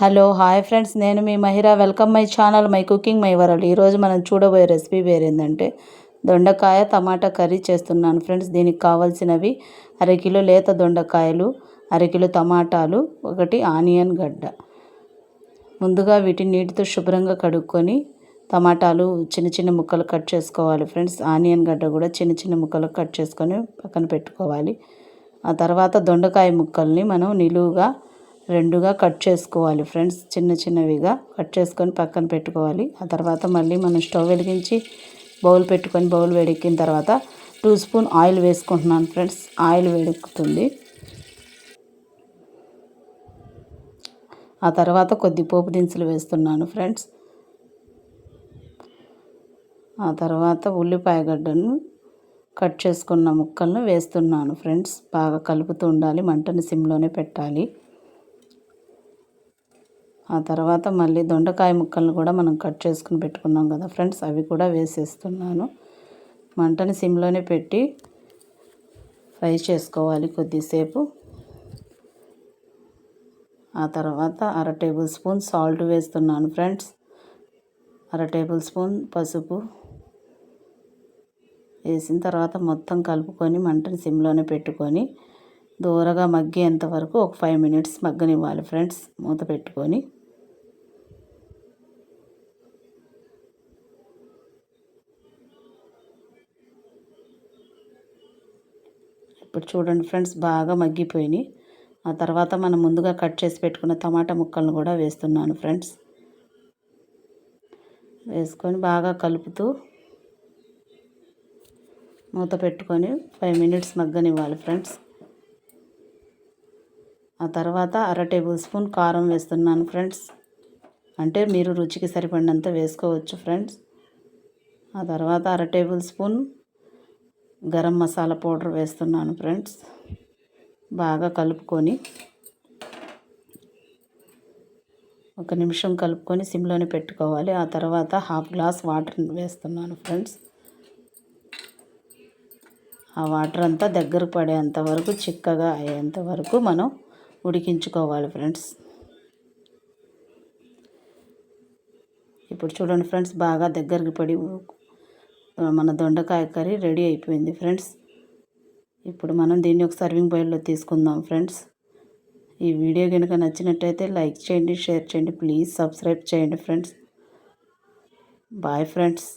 Hello hi friends. నేను మీ Mahira. Welcome my channel my cooking my world. ఈరోజు మనం చూడబోయే రెసిపీ వేరేందంటే దొండకాయ టమాటా కర్రీ చేస్తున్నాను ఫ్రెండ్స్. దీనికి కావాల్సినవి అరకిలో లేత దొండకాయలు అరకిలో టమాటాలు ఒకటి ఆనియన్ గడ్డ. ముందుగా వీటిని నీటితో శుభ్రంగా కడుక్కొని టమాటాలు చిన్న చిన్న ముక్కలు కట్ చేసుకోవాలి ఫ్రెండ్స్. ఆనియన్ గడ్డ కూడా చిన్న చిన్న ముక్కలు కట్ చేసుకొని పక్కన పెట్టుకోవాలి. ఆ తర్వాత దొండకాయ ముక్కల్ని మనం నిలువుగా రెండుగా కట్ చేసుకోవాలి ఫ్రెండ్స్. చిన్న చిన్నవిగా కట్ చేసుకొని పక్కన పెట్టుకోవాలి. ఆ తర్వాత మళ్ళీ మనం స్టవ్ వెలిగించి బౌల్ పెట్టుకొని బౌల్ వేడెక్కిన తర్వాత టూ స్పూన్ ఆయిల్ వేసుకుంటున్నాను ఫ్రెండ్స్. ఆయిల్ వేడెక్కుతుంది. ఆ తర్వాత కొద్ది పోపు దినుసులు వేస్తున్నాను ఫ్రెండ్స్. ఆ తర్వాత ఉల్లిపాయ గడ్డను కట్ చేసుకున్న ముక్కలను వేస్తున్నాను ఫ్రెండ్స్. బాగా కలుపుతూ ఉండాలి. మంటను సిమ్లోనే పెట్టాలి. ఆ తర్వాత మళ్ళీ దొండకాయ ముక్కలను కూడా మనం కట్ చేసుకుని పెట్టుకున్నాం కదా ఫ్రెండ్స్ అవి కూడా వేసేస్తున్నాను. మంటని సిమ్లోనే పెట్టి ఫ్రై చేసుకోవాలి కొద్దిసేపు. ఆ తర్వాత అర టేబుల్ స్పూన్ సాల్ట్ వేస్తున్నాను ఫ్రెండ్స్. అర టేబుల్ స్పూన్ పసుపు వేసిన తర్వాత మొత్తం కలుపుకొని మంటని సిమ్లోనే పెట్టుకొని దూరగా మగ్గేంత వరకు ఒక ఫైవ్ మినిట్స్ మగ్గనివ్వాలి ఫ్రెండ్స్ మూత పెట్టుకొని. ఇప్పుడు చూడండి ఫ్రెండ్స్ బాగా మగ్గిపోయినాయి. ఆ తర్వాత మనం ముందుగా కట్ చేసి పెట్టుకున్న టమాటా ముక్కలను కూడా వేస్తున్నాను ఫ్రెండ్స్. వేసుకొని బాగా కలుపుతూ మూత పెట్టుకొని ఫైవ్ మినిట్స్ మగ్గనివ్వాలి ఫ్రెండ్స్. ఆ తర్వాత అర టేబుల్ స్పూన్ కారం వేస్తున్నాను ఫ్రెండ్స్. అంటే మీరు రుచికి సరిపడినంత వేసుకోవచ్చు ఫ్రెండ్స్. ఆ తర్వాత అర table spoon garam masala powder వేస్తున్నాను ఫ్రెండ్స్. బాగా కలుపుకొని ఒక నిమిషం కలుపుకొని సిమ్లోనే పెట్టుకోవాలి. ఆ తర్వాత హాఫ్ గ్లాస్ వాటర్ వేస్తున్నాను ఫ్రెండ్స్. ఆ వాటర్ అంతా దగ్గర పడేంత వరకు చిక్కగా అయ్యేంత వరకు మనం ఉడికించుకోవాలి ఫ్రెండ్స్. ఇప్పుడు చూడండి ఫ్రెండ్స్ బాగా దగ్గరికి పడి మన దొండకాయ కర్రీ రెడీ అయిపోయింది ఫ్రెండ్స్. ఇప్పుడు మనం దీన్ని ఒక సర్వింగ్ బౌల్లో తీసుకుందాం ఫ్రెండ్స్. ఈ వీడియో కనుక నచ్చినట్టయితే లైక్ చేయండి షేర్ చేయండి ప్లీజ్ సబ్స్క్రైబ్ చేయండి ఫ్రెండ్స్. Bye friends.